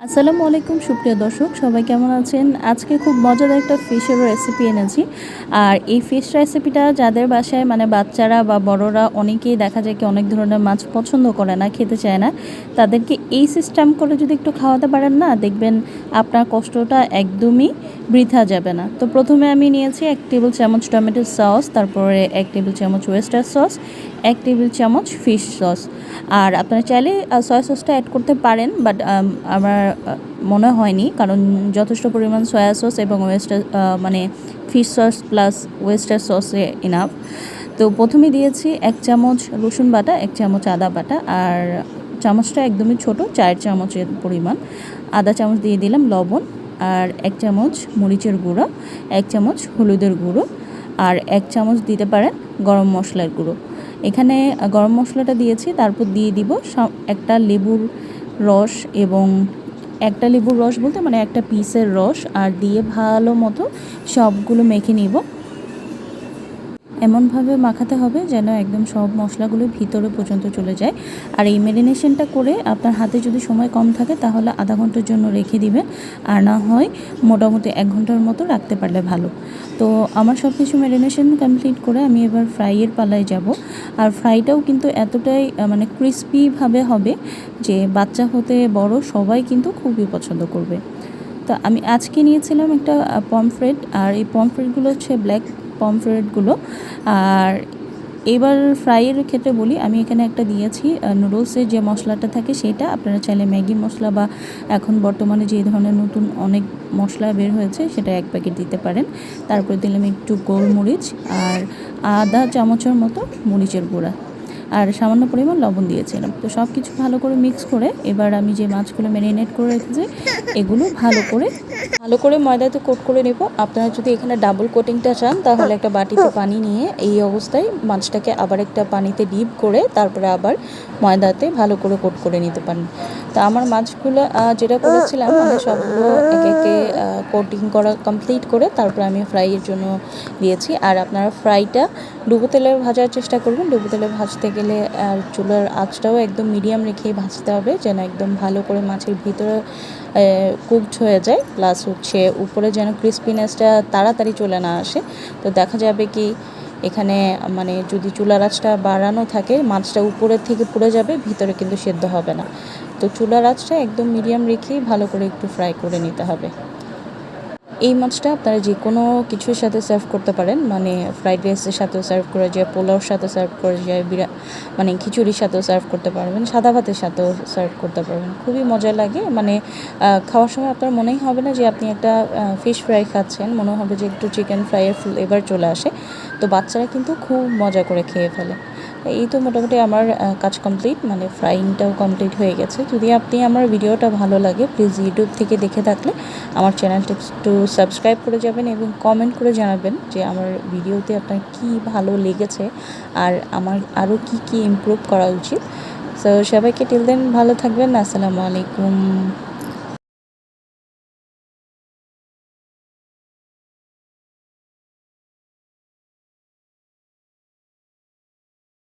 আসসালামু আলাইকুম সুপ্রিয় দর্শক সবাই কেমন আছেন? আজকে খুব মজাদার একটা ফিশের রেসিপি এনেছি। আর এই ফিশ রেসিপিটা যাদের বাসায় মানে বাচ্চারা বা বড়রা অনেকেই দেখা যায় কি অনেক ধরনের মাছ পছন্দ করে না খেতে চায় না তাদেরকে এই সিস্টেম করে যদি একটু খাওয়াতে পারেন না দেখবেন আপনার কষ্টটা একদমই বৃথা যাবে না। তো প্রথমে আমি নিয়েছি এক টেবিল চামচ টমেটো সস তারপরে এক টেবিল চামচ ওয়েস্টার সস এক টেবিল চামচ ফিশ সস আর আপনারা চাইলে সয়া সসটা অ্যাড করতে পারেন বাট আমার আহ, মনে হয়নি, কারণ যথেষ্ট পরিমাণ সয়া সস এবং ওয়েস্টার মানে ফিশ সস প্লাস ওয়েস্টার সসে ইনাফ তো প্রথমে দিয়েছি এক চামচ রসুন বাটা, এক চামচ আদা বাটা, আর চামচটা একদমই ছোট, চার চামচের পরিমাণ। আদা চামচ দিয়ে দিলাম লবণ, আর এক চামচ মরিচের গুঁড়ো, এক চামচ হলুদের গুঁড়ো, আর এক চামচ দিতে পারেন গরম মশলার গুঁড়ো। এখানে গরম মশলাটা দিয়েছি, তারপর দিয়ে দিব একটা লেবুর রস এবং একটা লেবুর রস বলতে মানে একটা পিসের রস আর দিয়ে ভালো মতো সবগুলো মেখে নিব। এমনভাবে মাখাতে হবে যেন একদম সব মশলাগুলো ভিতরে পর্যন্ত চলে যায়। আর এই মেরিনেশনটা করে আপনার হাতে যদি সময় কম থাকে তাহলে আধা ঘণ্টার জন্য রেখে দিবেন। আর না হয় মোটামুটি এক ঘণ্টার মতো রাখতে পারলে ভালো। তো আমার সব কিছু মেরিনেশন কমপ্লিট করে আমি এবার ফ্রাইয়ের পালায় যাব। আর ফ্রাইটাও কিন্তু এতটাই মানে ক্রিস্পিভাবে হবে যে বাচ্চা হতে বড় সবাই কিন্তু খুবই পছন্দ করবে। তো আমি আজকে নিয়েছিলাম একটা পমফ্রেট আর এই পমফ্রেটগুলো হচ্ছে ব্ল্যাক পমফ্রেটগুলো। আর এবার ফ্রাইয়ের ক্ষেত্রে বলি, আমি এখানে একটা দিয়েছি নুডলসের যে মশলাটা থাকে সেটা। আপনারা চাইলে ম্যাগি মশলা বা এখন বর্তমানে যে ধরনের নতুন অনেক মশলা বের হয়েছে, সেটা এক প্যাকেট দিতে পারেন। তারপরে দিলাম একটু গোলমরিচ আর আদা চামচের মতো মরিচের গুঁড়া। আর সামান্য পরিমাণ লবণ দিয়েছিলাম। তো সব কিছু ভালো করে মিক্স করে এবার আমি যে মাছগুলো ম্যারিনেট করে রেখেছি, এগুলো ভালো করে ভালো করে ময়দাতে কোট করে নেব। আপনারা যদি এখানে ডাবল কোটিংটা চান, তাহলে একটা বাটিতে পানি নিয়ে এই অবস্থায় মাছটাকে আবার একটা পানিতে ডিপ করে তারপরে আবার ময়দাতে ভালো করে কোট করে নিতে পারেন। তো আমার মাছগুলো যেটা করেছিলাম মানে সবগুলো একে একে কোটিং করা কমপ্লিট করে তারপরে আমি ফ্রাইয়ের জন্য দিয়েছি। আর আপনারা ফ্রাইটা ডুবো তেলে ভাজার চেষ্টা করবেন। ডুবো তেলে ভাজতে গেলে, আর চুলার আঁচটাও একদম মিডিয়াম রেখেই ভাজতে হবে, যেন একদম ভালো করে মাছের ভিতরে কুকড হয়ে যায়। প্লাস হচ্ছে উপরে যেন ক্রিস্পিনেসটা তাড়াতাড়ি চলে না আসে। তো দেখা যাবে কি, এখানে মানে যদি চুলার আঁচটা বাড়ানো থাকে, মাছটা উপরের থেকে পুড়ে যাবে, ভিতরে কিন্তু সেদ্ধ হবে না। তো চুলার আঁচটা একদম মিডিয়াম রেখেই ভালো করে একটু ফ্রাই করে নিতে হবে। এই মাছটা আপনারা যে কোনো কিছুর সাথে সার্ভ করতে পারেন। মানে ফ্রাইড রাইসের সাথেও সার্ভ করা যায়, পোলাওর সাথে সার্ভ করা যায়, বিরা মানে খিচুড়ির সাথেও সার্ভ করতে পারবেন, সাদা ভাতের সাথেও সার্ভ করতে পারবেন। খুবই মজা লাগে। মানে খাওয়ার সময় আপনার মনেই হবে না যে আপনি একটা ফিশ ফ্রাই খাচ্ছেন। মনে হবে যে একটু চিকেন ফ্রাইয়ের ফ্লেভার চলে আসে। তো বাচ্চারা কিন্তু খুব মজা করে খেয়ে ফেলে। এই তো মোটামুটি আমার কাজ কমপ্লিট মানে ফ্রাইংটাও কমপ্লিট হয়ে গেছে। যদি আপনি আমার ভিডিওটা ভালো লাগে প্লিজ ইউটিউব থেকে দেখে থাকলে আমার চ্যানেলটা একটু সাবস্ক্রাইব করে যাবেন এবং কমেন্ট করে জানাবেন যে আমার ভিডিওতে আপনার কী ভালো লেগেছে আর আমার আরও কি কি ইমপ্রুভ করা উচিত। সো সবাইকে টিল দেন ভালো থাকবেন। আসসালামু আলাইকুম।